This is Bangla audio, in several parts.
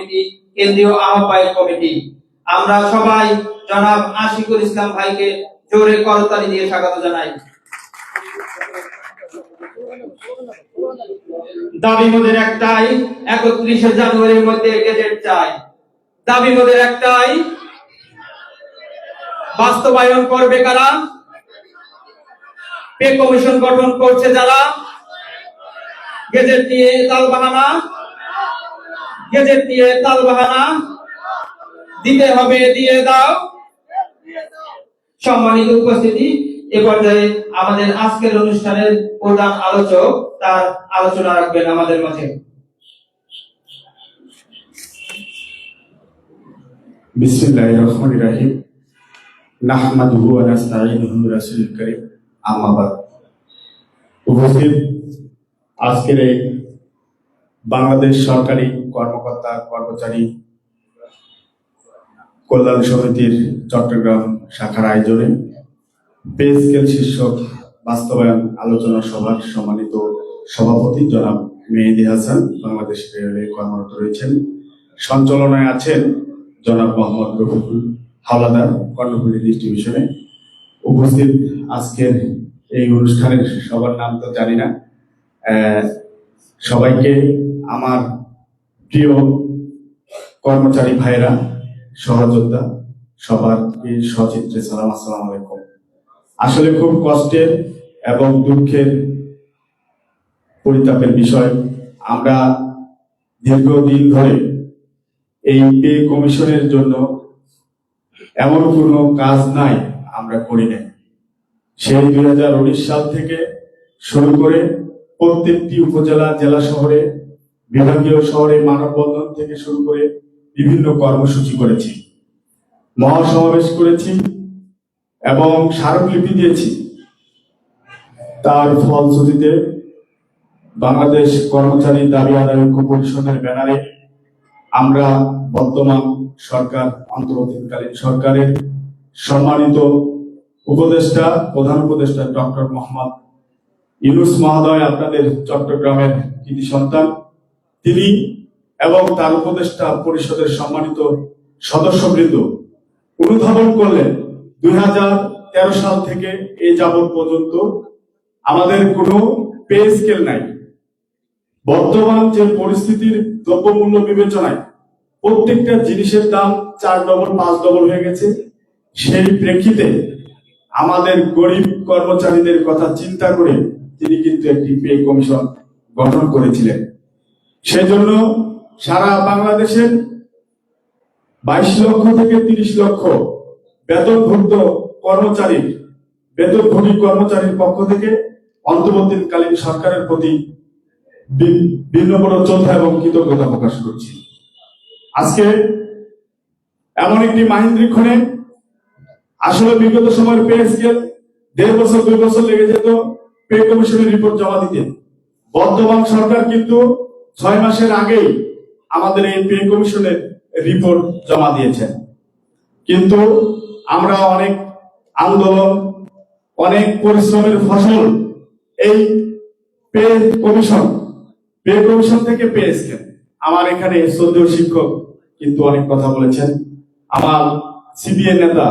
কমিটি, কেন্দ্রীয় আহ্বায়ক কমিটি। আমরা সবাই জনাব আশিকুল ইসলাম ভাইকে জোরে করতালি দিয়ে স্বাগত জানাই। দাবি মোদের একটাই, একত্রিশে জানুয়ারির মধ্যে গেজেট চাই। দাবি মোদের একটাই, বাস্তবায়ন করবে কারা? পে কমিশন গঠন করছে যারা? গেজেট নিয়ে তাল বাহানা। গেজেট নিয়ে তাল বাহানা দিতে হবে, দিয়ে দাও। সম্মানিত উপস্থিতি, এ পর্যায়ে আমাদের আজকের অনুষ্ঠানের প্রধান আলোচক তার আলোচনা রাখবেন আমাদের মাঝে। বিসমিল্লাহির রহমানির রহিম। নাহমাদুহু ওয়া নাস্তাঈনুহু রাসূলুল কারীম। আম্মা বাদ। উপস্থিত আজকের এই বাংলাদেশ সরকারি কর্মকর্তা কর্মচারী কল্যাণ সমিতির চট্টগ্রাম শাখার আয়োজনে পে স্কেল শীর্ষক বাস্তবায়ন আলোচনা সভার সম্মানিত সভাপতি জনাব মেহেদি হাসান বাংলাদেশ রেলওয়ে কর্মরত রয়েছেন। সঞ্চালনায় আছেন জনাব মোহাম্মদ রফিকুল হাওলাদার কর্ণফুলী ডিস্ট্রিবিউশনে। উপস্থিত আজকের এই অনুষ্ঠানের সবার নাম তো জানি না। সবাইকে আমার প্রিয় কর্মচারী ভাইরা সহযোদ্ধা সবারকে সচিত্রে সালাম, আসসালাম আলাইকুম। আসলে খুব কষ্টের এবং দুঃখের পরিতাপের বিষয়, আমরা দীর্ঘদিন ধরে এই পে কমিশনের জন্য এমন কোনো কাজ নাই আমরা করি নাই। সেই দুই হাজার উনিশ সাল থেকে শুরু করে প্রত্যেকটি উপজেলা, জেলা শহরে বিভাগীয় শহরে মানববন্ধন থেকে শুরু করে বিভিন্ন কর্মসূচি করেছি। মহাসমাবেশ করেছি এবং স্মারকলিপি দিয়েছি। তার ফলশ্রুতিতে বাংলাদেশ কর্মচারী দাবি আদায় ঐক্য পরিষদের ব্যানারে আমরা বর্তমান সরকার, অন্তর্বর্তীকালীন সরকারের সম্মানিত উপদেষ্টা, প্রধান উপদেষ্টা ডক্টর মোহাম্মদ ইউনুস মহোদয়, আপনাদের চট্টগ্রামের কৃতি সন্তান তিনি এবং তার উপদেষ্টা পরিষদের সম্মানিত সদস্যবৃন্দ অনুধাবন করলেন দুই হাজার তেরো সাল থেকে এই যাবৎ পর্যন্ত আমাদের কোনো পে স্কেল নাই। বর্তমান যে পরিস্থিতির দ্রব্যমূল্য বিবেচনায় প্রত্যেকটা জিনিসের দাম চার ডবল, পাঁচ ডবল হয়ে গেছে। সেই প্রেক্ষিতে আমাদের গরিব কর্মচারীদের কথা চিন্তা করে তিনি কিন্তু একটি পে কমিশন গঠন করেছিলেন। সেজন্য সারা বাংলাদেশের বাইশ লক্ষ থেকে তিরিশ লক্ষ বেতনভুক্ত কর্মচারীর বেতনভোগী কর্মচারীর পক্ষ থেকে অন্তর্বর্তীকালীন সরকারের প্রতি বি- বিনম্র শ্রদ্ধা এবং কৃতজ্ঞতা প্রকাশ করছি। আজকে এমন একটি মাহিন্দ্রিক ক্ষণে আসলে বিগত সময়ের পে স্কেল দেড় বছর, দুই বছর লেগে যেত, পে কমিশনের রিপোর্ট জমা দিতে। বর্তমান সরকার কিন্তু ছয় মাসের আগেই আমাদের এই কমিশনের রিপোর্ট জমা দিয়েছেন। কিন্তু আমরা অনেক আন্দোলন, অনেক পরিশ্রমের ফসল এই পে কমিশন পে কমিশন থেকে পে স্কেল আমার এখানে শ্রদ্ধেয় শিক্ষক কিন্তু অনেক কথা বলেছেন। আমার সিবিএ নেতা,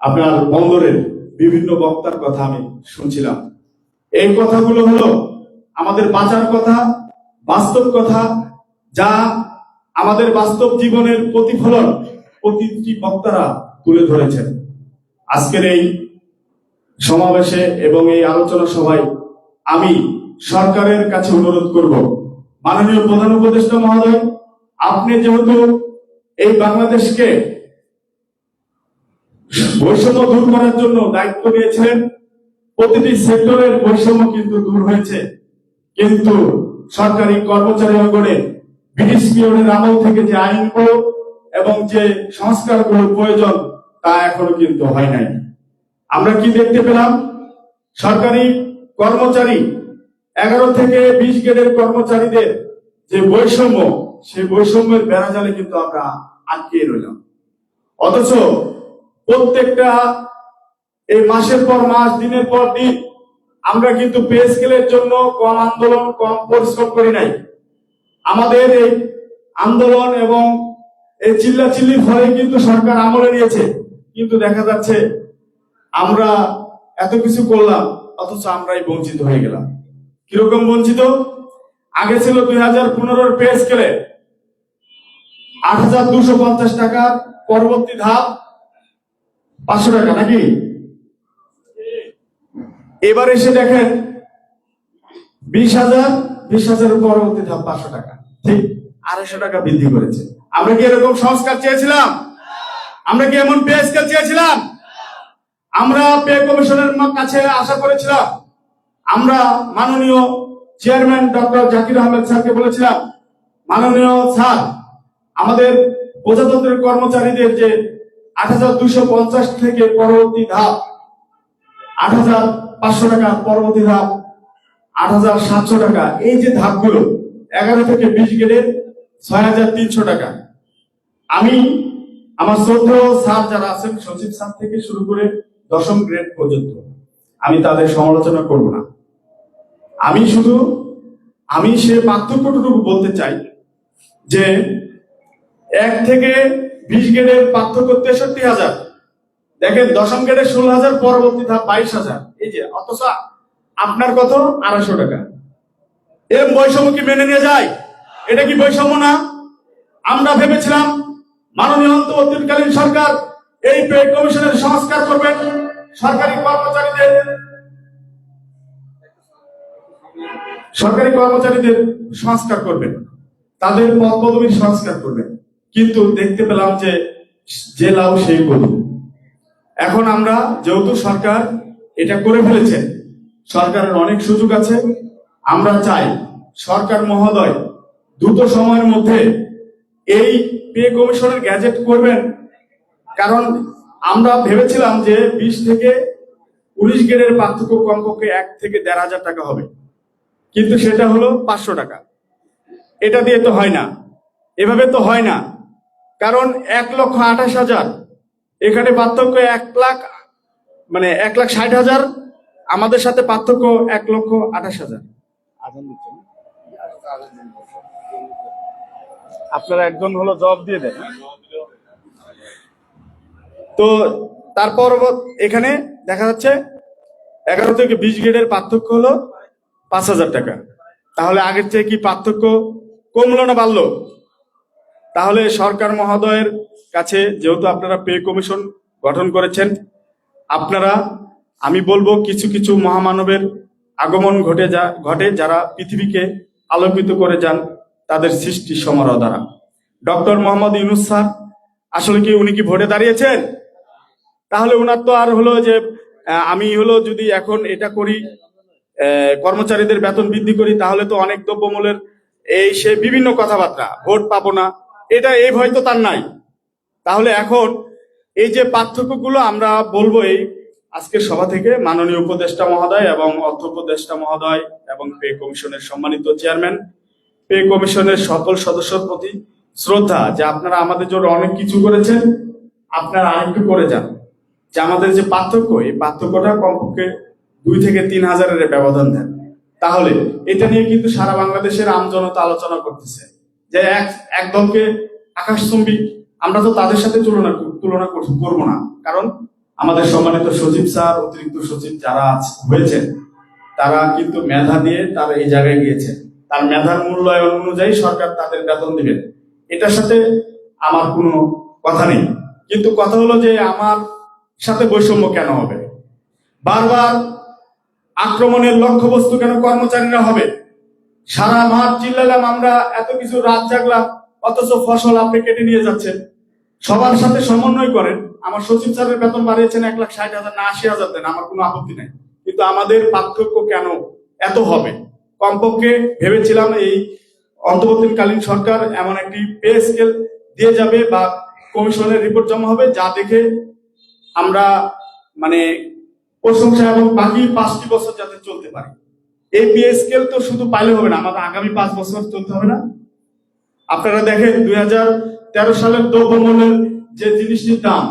আপনার বন্দরের বিভিন্ন বক্তার কথা আমি শুনছিলাম। এই কথাগুলো হলো আমাদের বাঁচার কথা বাস্তব কথা যা আমাদের বাস্তব জীবনের প্রতিফলন প্রতিটি বক্তারা তুলে ধরেছেন। আজকের এই সমাবেশে এবং এই আলোচনা সভায় আমি সরকারের কাছে অনুরোধ করব। মাননীয় প্রধান উপদেষ্টা মহোদয়, আপনি যেহেতু এই বাংলাদেশকে বৈষম্য দূর করার জন্য দায়িত্ব নিয়েছিলেন, প্রতিটি সেক্টরের বৈষম্য কিন্তু দূর হয়েছে। কিন্তু সরকারি কর্মচারী অঙ্গনে ব্রিটিশ পিরিয়ডের আমল থেকে যে আইনগুলো এবং যে সংস্কারগুলো প্রয়োজন তা এখনও কিন্তু হয় নাই। আমরা কি দেখতে পেলাম? সরকারি কর্মচারী, এগারো থেকে বিশ গ্রেডের কর্মচারীদের যে বৈষম্য, সেই বৈষম্যের বেড়াজালে কিন্তু আমরা আটকে রইলাম। অথচ প্রত্যেকটা এই মাসের পর মাস, দিনের পর দিন আমরা কিন্তু পে স্কেলের জন্য কম আন্দোলন, কম পরিশ্রম করি নাই। আমাদের এই আন্দোলন এবং এই চিল্লা চিল্লির ফলে কিন্তু সরকার আমলে নিয়েছে। কিন্তু দেখা যাচ্ছে আমরা এত কিছু করলাম, অথচ আমরাই বঞ্চিত হয়ে গেলাম। কীরকম বঞ্চিত? আগে ছিল দুই হাজার পনেরোর পে স্কেলে আট হাজার দুশো পঞ্চাশ টাকা, পরবর্তী ধাপ পাঁচশো টাকা নাকি? এবার এসে দেখেন বিশ হাজার, বিশ হাজারের পরবর্তী ধাপ পাঁচশো টাকা। ঠিক, আড়াইশো টাকা বৃদ্ধি করেছে। আমরা কি এরকম সংস্কার চেয়েছিলাম? আমরা কি এমন পে স্কেল চেয়েছিলাম? আমরা পে কমিশনের কাছে আশা করেছিলাম। আমরা মাননীয় চেয়ারম্যান ডক্টর জাকির আহমেদ স্যারকে বলেছিলাম, মাননীয় স্যার, আমাদের প্রজাতন্ত্রের কর্মচারীদের যে আট হাজার দুশো পঞ্চাশ থেকে পরবর্তী ধাপ, আট হাজার পাঁচশো টাকা, পরবর্তী ধাপ আট হাজার সাতশো টাকা। এই যে ধাপগুলো, এগারো থেকে বিশ গ্রেডের ছয় হাজার তিনশো টাকা। আমি আমার শ্রদ্ধেয় স্যার যারা আছেন, সচিব স্যার থেকে শুরু করে দশম গ্রেড পর্যন্ত, আমি তাদের সমালোচনা করব না। আমি শুধু, আমি সে পার্থক্যটুকু বলতে চাই যে, এক থেকে বিশ গ্রেডের পার্থক্য তেষট্টি হাজার। দেখেন দশম গেটে ষোলো হাজার, পরবর্তী ধাপ বাইশ হাজার। এই যে, অথচ আপনার কত? আড়াইশো টাকা। এর বৈষম্য কি মেনে নিয়ে যায়? এটা কি বৈষম্য না? আমরা ভেবেছিলাম মাননীয় অন্তর্বর্তীকালীন সরকার এই পে কমিশনের সংস্কার করবেন। সরকারি কর্মচারীদের সরকারি কর্মচারীদের সংস্কার করবেন। তাদের পদ সংস্কার করবেন। কিন্তু দেখতে পেলাম যে লাভ সেই কদু এখন আমরা, যেহেতু সরকার এটা করে ফেলেছে, সরকারের অনেক সুযোগ আছে, আমরা চাই সরকার মহোদয় দ্রুত সময়ের মধ্যে এই পে কমিশনের গ্যাজেট করবেন। কারণ আমরা ভেবেছিলাম যে বিশ থেকে উনিশ গ্রেডের পার্থক্য কমপক্ষে এক থেকে দেড় হাজার টাকা হবে। কিন্তু সেটা হলো পাঁচশো টাকা। এটা দিয়ে তো হয় না। এভাবে তো হয় না। কারণ এক লক্ষ আঠাশ হাজার এখানে পার্থক্য এক লাখ মানে এক লাখ ষাট হাজার আমাদের সাথে পার্থক্য এক লক্ষ আঠাশ হাজার। আপনারা একজন হলো জবাব দিয়ে দেন। তো তারপর এখানে দেখা যাচ্ছে এগারো থেকে বিশ গ্রেডের পার্থক্য হলো পাঁচ হাজার টাকা। তাহলে আগের চেয়ে কি পার্থক্য কমলো না বাড়লো? তাহলে সরকার মহোদয়ের কাছে যেহেতু আপনারা পে কমিশন গঠন করেছেন, আপনারা, আমি বলব কিছু কিছু মহামানবের আগমন ঘটে যা, ঘটে যারা পৃথিবীকে আলোকিত করে যান, তাদের সৃষ্টি সমারোহ দ্বারা। ডক্টর মোহাম্মদ ইউনুস স্যার, আসলে কি উনি কি ভোটে দাঁড়িয়েছেন? তাহলে ওনার তো আর হলো যে আমি হলো যদি এখন এটা করি কর্মচারীদের বেতন বৃদ্ধি করি, তাহলে তো অনেক দ্রব্যমূল্যের এই সে বিভিন্ন কথাবার্তা, ভোট পাবো না, এটা এই ভয় তো তার নাই। তাহলে এখন এই যে পার্থক্যগুলো আমরা বলব এই আজকের সভা থেকে, মাননীয় উপদেষ্টা মহোদয় এবং অর্থ উপদেষ্টা মহোদয় এবং পে কমিশনের সম্মানিত চেয়ারম্যান, পে কমিশনের সকল সদস্যর প্রতি শ্রদ্ধা যে আপনারা আমাদের জন্য অনেক কিছু করেছেন, আপনারা আরেকটু করে যান। যে আমাদের যে পার্থক্য, এই পার্থক্যটা কমপক্ষে দুই থেকে তিন হাজারের ব্যবধান দেন। তাহলে এটা নিয়ে কিন্তু সারা বাংলাদেশের আমজনতা আলোচনা করতেছে। যে এক এক দলকে আকাশচুম্বী আমরা তো তাদের সাথে তুলনা তুলনা কর- করব না। কারণ আমাদের সম্মানিত সচিব স্যার, অতিরিক্ত সচিব যারা হয়েছেন, তারা কিন্তু মেধা দিয়ে তারা এই জায়গায় গিয়েছে তার মেধার মূল্যায়ন অনুযায়ী সরকার তাদের বেতন দিবেন এটার সাথে আমার কোনো কথা নেই। কিন্তু কথা হলো যে আমার সাথে বৈষম্য কেন হবে? বারবার আক্রমণের লক্ষ্যবস্তু কেন কর্মচারীরা হবে? সারা মাঠ চিল্লালাম, আমরা এত কিছু রাত জাগলাম। অথচ ফসল আপনি কেটে নিয়ে যাচ্ছেন। সবার সাথে সমন্বয় করেন। আমার সচিব স্যারের বেতন বাড়িয়েছেন এক লাখ ষাট হাজার, না আশি হাজার দেন, আমার কোনো আপত্তি নাই। কিন্তু আমাদের পার্থক্য কেন এত হবে? কমপক্ষে ভেবেছিলাম এই অন্তর্বর্তীকালীন সরকার এমন একটি পে স্কেল দিয়ে যাবে বা কমিশনের রিপোর্ট জমা হবে, যা দেখে আমরা মানে প্রশংসা এবং বাকি পাঁচটি বছর যাতে চলতে পারে। এই পে স্কেল তো শুধু পাইলে হবে না, আমাদের আগামী পাঁচ বছর চলতে হবে না। আপনারা দেখেন দুই হাজার তেরো সালের দ্রব্যমূল্যের যে জিনিসটির দাম,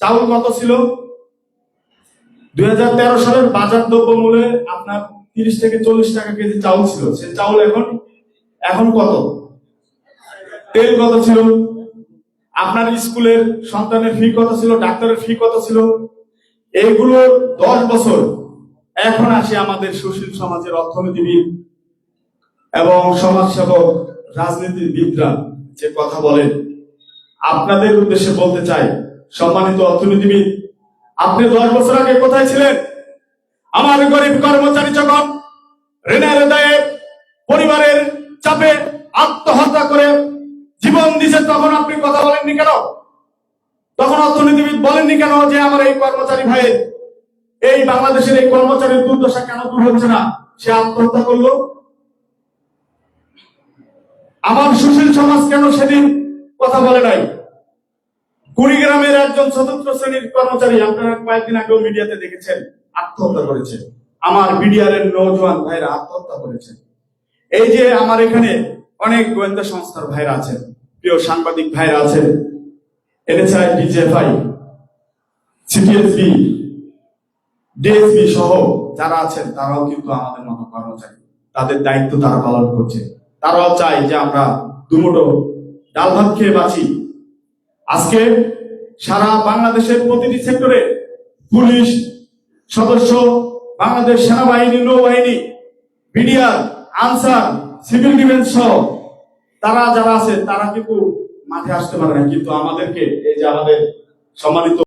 চাউল কত ছিল? দুই হাজার তেরো সালের বাজার দ্রব্যমূল্যে আপনার তিরিশ থেকে চল্লিশ টাকা কেজি চাউল ছিল। সে চাউল এখন এখন কত? তেল কত ছিল? আপনার স্কুলের সন্তানের ফি কত ছিল? ডাক্তারের ফি কত ছিল? এইগুলো দশ বছর। এখন আসে আমাদের সুশীল সমাজের অর্থনীতিবিদ এবং সমাজসেবক রাজনীতিবিদরা যে কথা বলেন আপনাদের উদ্দেশ্যে বলতে চাই, সম্মানিত অর্থনীতিবিদ, আপনি দশ বছর আগে কোথায় ছিলেন? আমার গরিব কর্মচারী যখন ঋণের দায়ে পরিবারের চাপে আত্মহত্যা করে জীবন দিছে তখন আপনি কথা বলেননি কেন? তখন অর্থনীতিবিদ বলেননি কেন যে আমার এই কর্মচারী ভাই, এই বাংলাদেশের এই কর্মচারীর দুর্দশা কেন দূর হচ্ছে না? সে আত্মহত্যা করল। আমার সুশীল সমাজ কেন সেদিন কথা বলে নাই? কুড়িগ্রামের একজন চতুর্থ শ্রেণির কর্মচারী, আপনারা কয়েকদিন আগেও মিডিয়াতে দেখেছেন, আত্মহত্যা করেছে। আমার বিডিআর এর নৌজওয়ান ভাইরা আত্মহত্যা করেছে এই যে আমার এখানে অনেক গোয়েন্দা সংস্থার ভাইরা আছেন, প্রিয় সাংবাদিক ভাইরা আছেন, এনএসআই, ডিজিএফআই, সিটিএসবি, ডিএসবি সহ যারা আছেন, তারাও কিন্তু আমাদের মতো কর্মচারী। তাদের দায়িত্ব তারা পালন করছে। তারাও চায় যে আমরা দুমুটো ডাল ভাত খেয়ে বাঁচি। আজকে সারা বাংলাদেশের প্রতিটি সেক্টরে পুলিশ সদস্য, বাংলাদেশ সেনাবাহিনী, নৌবাহিনী বিডিআর আনসার, সিভিল ডিফেন্স সহ তারা যারা আছে, তারা কিন্তু মাঠে আসতে পারে না। কিন্তু আমাদেরকে এই যে আমাদের সম্মানিত